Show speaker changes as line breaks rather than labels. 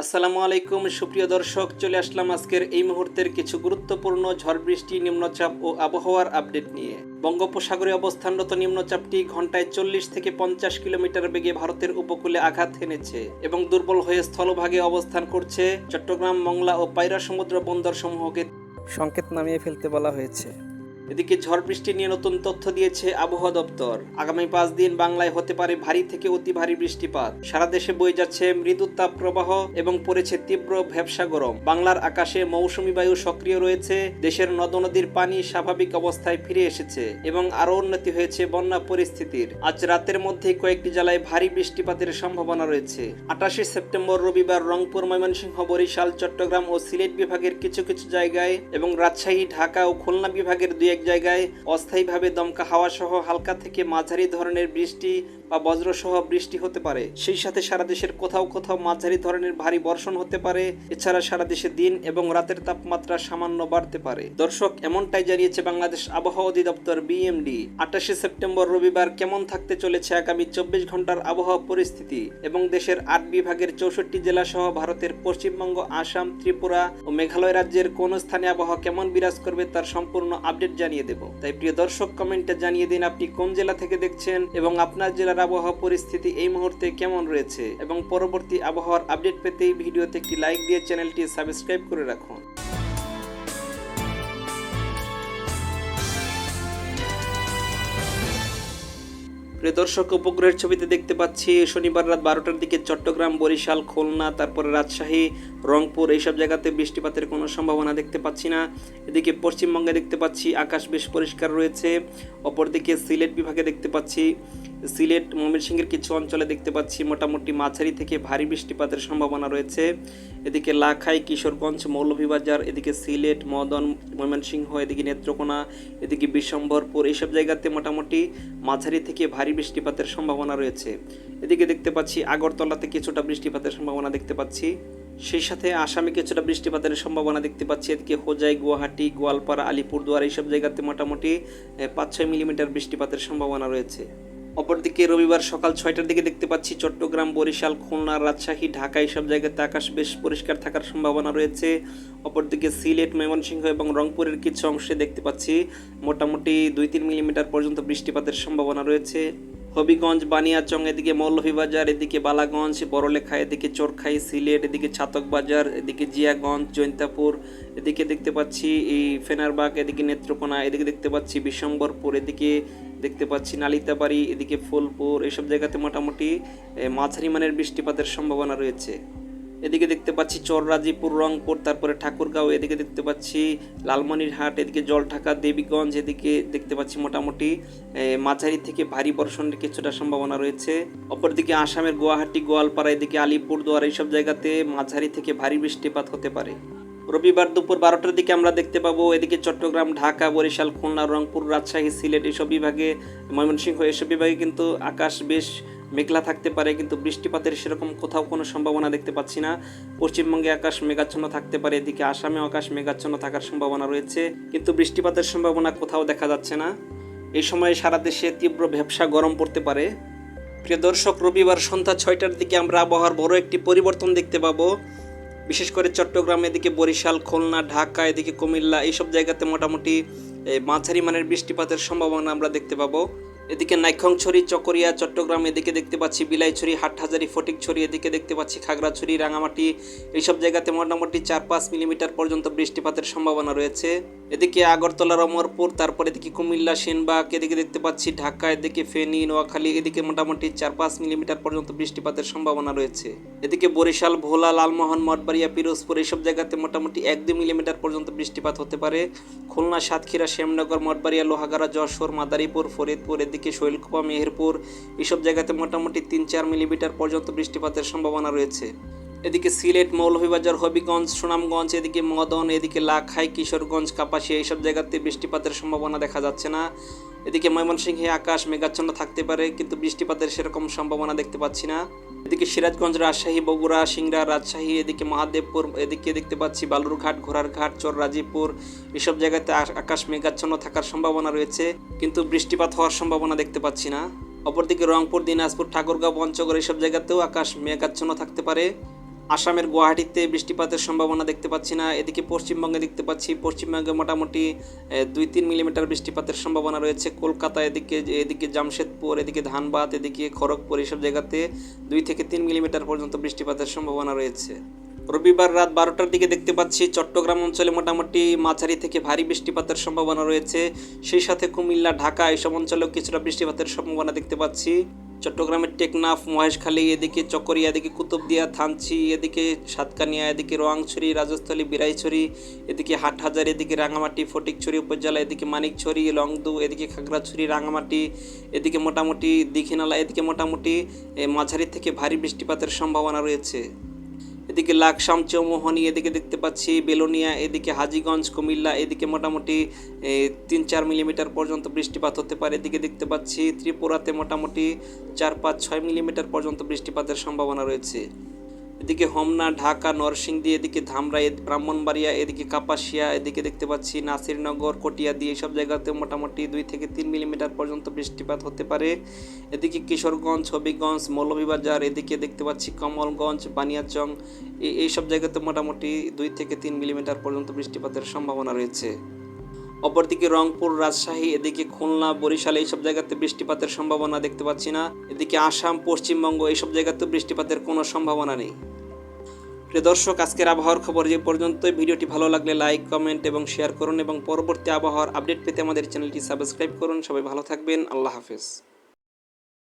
আসসালামু আলাইকুম, সুপ্রিয় দর্শক, চলে আসলাম আজকের এই মুহূর্তের কিছু গুরুত্বপূর্ণ ঝড় বৃষ্টি, নিম্নচাপ ও আবহাওয়ার আপডেট নিয়ে। বঙ্গোপসাগরে অবস্থানরত নিম্নচাপটি ঘন্টায় চল্লিশ থেকে পঞ্চাশ কিলোমিটার বেগে ভারতের উপকূলে আঘাত হেনেছে এবং দুর্বল হয়ে স্থলভাগে অবস্থান করছে চট্টগ্রাম, মংলা ও পায়রা সমুদ্র বন্দর সমূহকে সংকেত নামিয়ে ফেলতে বলা হয়েছে। এদিকে ঝড় বৃষ্টি নিয়ে নতুন তথ্য দিয়েছে আবহাওয়া দপ্তর। আগামী পাঁচ দিন বাংলায় হতে পারে ভারী থেকে অতি ভারী বৃষ্টিপাত। সারা দেশে বয়ে যাচ্ছে মৃদু তাপ প্রবাহ এবং পড়েছে তীব্র ভ্যাবসা গরম। বাংলার আকাশে মৌসুমী বায়ু সক্রিয় রয়েছে, দেশের নদ নদীর পানি স্বাভাবিক অবস্থায় ফিরে এসেছে এবং আরও উন্নতি হয়েছে বন্যা পরিস্থিতির। আজ রাতের মধ্যে কয়েকটি জেলায় ভারী বৃষ্টিপাতের সম্ভাবনা রয়েছে। আটাশে সেপ্টেম্বর রবিবার রংপুর, ময়মনসিংহ, বরিশাল, চট্টগ্রাম ও সিলেট বিভাগের কিছু কিছু জায়গায় এবং রাজশাহী, ঢাকা ও খুলনা বিভাগের দুই এক জায়গায় অস্থায়ীভাবে দমকা হাওয়া সহ হালকা থেকে মাঝারি ধরনের বৃষ্টি বা বজ্রসহ বৃষ্টি হতে পারে। সেই সাথে সারা দেশের কোথাও কোথাও মাঝারি ধরনের ভারী বর্ষণ হতে পারে। এছাড়া সারা দেশে দিন এবং রাতের তাপমাত্রা সামান্য বাড়তে পারে। দর্শক, এমনটাই জানিয়েছে বাংলাদেশ আবহাওয়া অধিদপ্তর বিএমডি আটাশে সেপ্টেম্বর রবিবার কেমন থাকতে চলেছে আগামী চব্বিশ ঘণ্টার আবহাওয়া পরিস্থিতি? এবং দেশের আট বিভাগের চৌষট্টি জেলা সহ ভারতের পশ্চিমবঙ্গ, আসাম, ত্রিপুরা ও মেঘালয় রাজ্যের কোন স্থানে আবহাওয়া কেমন বিরাজ করবে তার সম্পূর্ণ আপডেট জানিয়ে দেব। তাই প্রিয় দর্শক, কমেন্টে জানিয়ে দিন আপনি কোন জেলা থেকে দেখছেন এবং আপনার জেলার আবহাওয়া পরিস্থিতি এই মুহূর্তে কেমন রয়েছে? এবং পরবর্তী আবহাওয়ার আপডেট পেতে ভিডিওতে একটি লাইক দিয়ে চ্যানেলটি সাবস্ক্রাইব করে রাখুন। প্রিয় দর্শক, উপগ্রহের ছবিতে দেখতে পাচ্ছি, শনিবার রাত বারোটার দিকে চট্টগ্রাম, বরিশাল, খুলনা, তারপরে রাজশাহী, রংপুর, এইসব জায়গাতে বৃষ্টিপাতের কোনো সম্ভাবনা দেখতে পাচ্ছি না। এদিকে পশ্চিমবঙ্গে দেখতে পাচ্ছি, আকাশ বেশ পরিষ্কার রয়েছে। অপরদিকে সিলেট বিভাগে দেখতে পাচ্ছি, সিলেট, ময়মনসিংহের কিছু অঞ্চলে দেখতে পাচ্ছি, মোটামুটি মাঝারি থেকে ভারী বৃষ্টিপাতের সম্ভাবনা রয়েছে। এদিকে লাখাই, কিশোরগঞ্জ, মৌলভীবাজার, এদিকে সিলেট, মদন, ময়মনসিংহ, এদিকে নেত্রকোনা, এদিকে বিশম্বরপুর, এইসব জায়গাতে মোটামুটি মাঝারি থেকে ভারী বৃষ্টিপাতের সম্ভাবনা রয়েছে। এদিকে দেখতে পাচ্ছি আগরতলাতে কিছুটা বৃষ্টিপাতের সম্ভাবনা দেখতে পাচ্ছি। সেই সাথে আসামে কিছুটা বৃষ্টিপাতের সম্ভাবনা দেখতে পাচ্ছি। এদিকে হোজাই, গুয়াহাটি, গোয়ালপাড়া, আলিপুরদুয়ার এইসব জায়গাতে মোটামুটি পাঁচ ছয় মিলিমিটার বৃষ্টিপাতের সম্ভাবনা রয়েছে। অপরদিকে রবিবার সকাল ছয়টার দিকে দেখতে পাচ্ছি চট্টগ্রাম, বরিশাল, খুলনা, রাজশাহী, ঢাকা এইসব জায়গাতে আকাশ বেশ পরিষ্কার থাকার সম্ভাবনা রয়েছে। অপরদিকে সিলেট, ময়মনসিংহ এবং রংপুরের কিছু অংশে দেখতে পাচ্ছি মোটামুটি দুই তিন মিলিমিটার পর্যন্ত বৃষ্টিপাতের সম্ভাবনা রয়েছে। হবিগঞ্জ, বানিয়াচং, এদিকে মৌলভীবাজার, এদিকে বালাগঞ্জ, বড়লেখা, এদিকে চোরখাই, সিলেট, এদিকে ছাতক বাজার এদিকে জিয়াগঞ্জ, জৈন্তাপুর, এদিকে দেখতে পাচ্ছি এই ফেনারবাগ, এদিকে নেত্রকোনা, এদিকে দেখতে পাচ্ছি বিশ্বম্বরপুর এদিকে দেখতে পাচ্ছি নালিতাবাড়ি, এদিকে ফুলপুর, এসব জায়গাতে মোটামুটি মাঝারি মানের বৃষ্টিপাতের সম্ভাবনা রয়েছে। এদিকে দেখতে পাচ্ছি চররাজিপুর রংপুর, তারপরে ঠাকুরগাঁও, এদিকে দেখতে পাচ্ছি লালমনিরহাট, এদিকে জলঢাকা, দেবীগঞ্জ, এদিকে দেখতে পাচ্ছি মোটামুটি মাঝারি থেকে ভারী বর্ষণের কিছুটা সম্ভাবনা রয়েছে। অপরদিকে আসামের গুয়াহাটি, গোয়ালপাড়া, এদিকে আলিপুরদুয়ার, এইসব জায়গাতে মাঝারি থেকে ভারী বৃষ্টিপাত হতে পারে। রবিবার দুপুর বারোটার দিকে আমরা দেখতে পাবো এদিকে চট্টগ্রাম, ঢাকা, বরিশাল, খুলনা, রংপুর, রাজশাহী, সিলেট এসব বিভাগে, ময়মনসিংহ এসব বিভাগে কিন্তু আকাশ বেশ মেঘলা থাকতে পারে, কিন্তু বৃষ্টিপাতের সেরকম কোথাও কোনো সম্ভাবনা দেখতে পাচ্ছি না। পশ্চিমবঙ্গে আকাশ মেঘাচ্ছন্ন থাকতে পারে, এদিকে আসামে আকাশ মেঘাচ্ছন্ন থাকার সম্ভাবনা রয়েছে, কিন্তু বৃষ্টিপাতের সম্ভাবনা কোথাও দেখা যাচ্ছে না। এই সময়ে সারা দেশে তীব্র ভ্যাবসা গরম পড়তে পারে। প্রিয় দর্শক, রবিবার সন্ধ্যা ছয়টার দিকে আমরা আবহাওয়ার বড় একটি পরিবর্তন দেখতে পাবো। বিশেষ করে চট্টগ্রাম এদিকে বরিশাল, খুলনা, ঢাকা, এদিকে কুমিল্লা, এইসব জায়গাতে মোটামুটি মাঝারি মানের বৃষ্টিপাতের সম্ভাবনা আমরা দেখতে পাবো। এদিকে নাইখংছড়ি, চকরিয়া, চট্টগ্রাম এদিকে দেখতে পাচ্ছি, বিলাইছড়ি, হাটহাজারি, ফটিকছড়ি এদিকে দেখতে পাচ্ছি, খাগড়াছড়ি, রাঙামাটি, এইসব জায়গাতে মোটামুটি চার পাঁচ মিলিমিটার পর্যন্ত বৃষ্টিপাতের সম্ভাবনা রয়েছে। এদিকে আগরতলা রমরপুর তারপর এদিকে কুমিল্লা, সেনবাগ, এদিকে দেখতে পাচ্ছি ঢাকা, এদিকে ফেনী, নোয়াখালী, এদিকে মোটামুটি চার পাঁচ মিলিমিটার পর্যন্ত বৃষ্টিপাতের সম্ভাবনা রয়েছে। এদিকে বরিশাল, ভোলা, লালমোহন, মঠবাড়িয়া, পিরোজপুর এইসব জায়গাতে মোটামুটি এক দুই মিলিমিটার পর্যন্ত বৃষ্টিপাত হতে পারে। খুলনা, সাতক্ষীরা, শ্যামনগর, মঠবাড়িয়া, লোহাগাড়া, যশোর, মাদারীপুর, ফরিদপুর, এদিকে শৈলকুপা, মেহেরপুর এসব জায়গাতে মোটামুটি তিন চার মিলিমিটার পর্যন্ত বৃষ্টিপাতের সম্ভাবনা রয়েছে। এদিকে সিলেট, মৌলভীবাজার, হবিগঞ্জ, সুনামগঞ্জ, এদিকে মদন, এদিকে লাখাই, কিশোরগঞ্জ, কাপাসিয়া এইসব জায়গাতে বৃষ্টিপাতের সম্ভাবনা দেখা যাচ্ছে না। এদিকে ময়মনসিংহে আকাশ মেঘাচ্ছন্ন থাকতে পারে, কিন্তু বৃষ্টিপাতের সেরকম সম্ভাবনা দেখতে পাচ্ছি না। এদিকে সিরাজগঞ্জ, রাজশাহী, বগুড়া, সিংড়া, রাজশাহী, এদিকে মহাদেবপুর, এদিকে দেখতে পাচ্ছি বালুরঘাট, ঘোড়ারঘাট চররাজিপুর এসব জায়গাতে আকাশ মেঘাচ্ছন্ন থাকার সম্ভাবনা রয়েছে, কিন্তু বৃষ্টিপাত হওয়ার সম্ভাবনা দেখতে পাচ্ছি না। অপরদিকে রংপুর, দিনাজপুর, ঠাকুরগাঁও, পঞ্চগড় এইসব জায়গাতেও আকাশ মেঘাচ্ছন্ন থাকতে পারে। আসামের গুয়াহাটিতে বৃষ্টিপাতের সম্ভাবনা দেখতে পাচ্ছি না। এদিকে পশ্চিমবঙ্গে দেখতে পাচ্ছি, পশ্চিমবঙ্গে মোটামুটি দুই তিন মিলিমিটার বৃষ্টিপাতের সম্ভাবনা রয়েছে। কলকাতা এদিকে এদিকে জামশেদপুর, এদিকে ধানবাদ, এদিকে খড়গপুর এইসব জায়গাতে দুই থেকে তিন মিলিমিটার পর্যন্ত বৃষ্টিপাতের সম্ভাবনা রয়েছে। রবিবার রাত বারোটার দিকে দেখতে পাচ্ছি, চট্টগ্রাম অঞ্চলে মোটামুটি মাঝারি থেকে ভারী বৃষ্টিপাতের সম্ভাবনা রয়েছে। সেই সাথে কুমিল্লা, ঢাকা এইসব অঞ্চলেও কিছুটা বৃষ্টিপাতের সম্ভাবনা দেখতে পাচ্ছি। চট্টগ্রামের টেকনাফ, মহেশখালী, এদিকে চকরিয়া, এদিকে কুতুবদিয়া, থানচি, এদিকে সাতকানিয়া, এদিকে রোয়াংছড়ি, রাজস্থলী, বিরাইছড়ি, এদিকে হাটহাজার, এদিকে রাঙামাটি, ফটিকছড়ি উপজেলা, এদিকে মানিকছড়ি, লংদু, এদিকে খাগড়াছড়ি, রাঙামাটি, এদিকে মোটামুটি দীঘিনালা, এদিকে মোটামুটি মাঝারি থেকে ভারী বৃষ্টিপাতের সম্ভাবনা রয়েছে। এদিকে লাকসাম চৌমোহনী, এদিকে দেখতে পাচ্ছি বেলোনিয়া, এদিকে হাজিগঞ্জ, কুমিল্লা, এদিকে মোটামুটি তিন চার মিলিমিটার পর্যন্ত বৃষ্টিপাত হতে পারে। এদিকে দেখতে পাচ্ছি ত্রিপুরাতে মোটামুটি চার পাঁচ ছয় মিলিমিটার পর্যন্ত বৃষ্টিপাতের সম্ভাবনা রয়েছে। এদিকে হোমনা, ঢাকা, নরসিংদী, এদিকে ধামরা, এদ- ব্রাহ্মণবাড়িয়া, এদিকে কাপাসিয়া, এদিকে দেখতে পাচ্ছি নাসিরনগর কটিয়াদি এইসব জায়গাতে মোটামুটি দুই থেকে তিন মিলিমিটার পর্যন্ত বৃষ্টিপাত হতে পারে। এদিকে কিশোরগঞ্জ, হবিগঞ্জ, মৌলভীবাজার, এদিকে দেখতে পাচ্ছি কমলগঞ্জ, বানিয়াচং এই এইসব জায়গাতে মোটামুটি দুই থেকে তিন মিলিমিটার পর্যন্ত বৃষ্টিপাতের সম্ভাবনা রয়েছে। অপরদিকে রংপুর, রাজশাহী, এদিকে খুলনা, বরিশাল এইসব জায়গাতে বৃষ্টিপাতের সম্ভাবনা দেখতে পাচ্ছি না। এদিকে আসাম, পশ্চিমবঙ্গ এইসব জায়গাতে বৃষ্টিপাতের কোনো সম্ভাবনা নেই। প্রিয় দর্শক, আজকের আবহাওয়ার খবর যে পর্যন্ত ভিডিওটি ভালো লাগলে লাইক, কমেন্ট এবং শেয়ার করুন এবং পরবর্তী আবহাওয়ার আপডেট পেতে আমাদের চ্যানেলটি সাবস্ক্রাইব করুন। সবাই ভালো থাকবেন। আল্লাহ হাফেজ।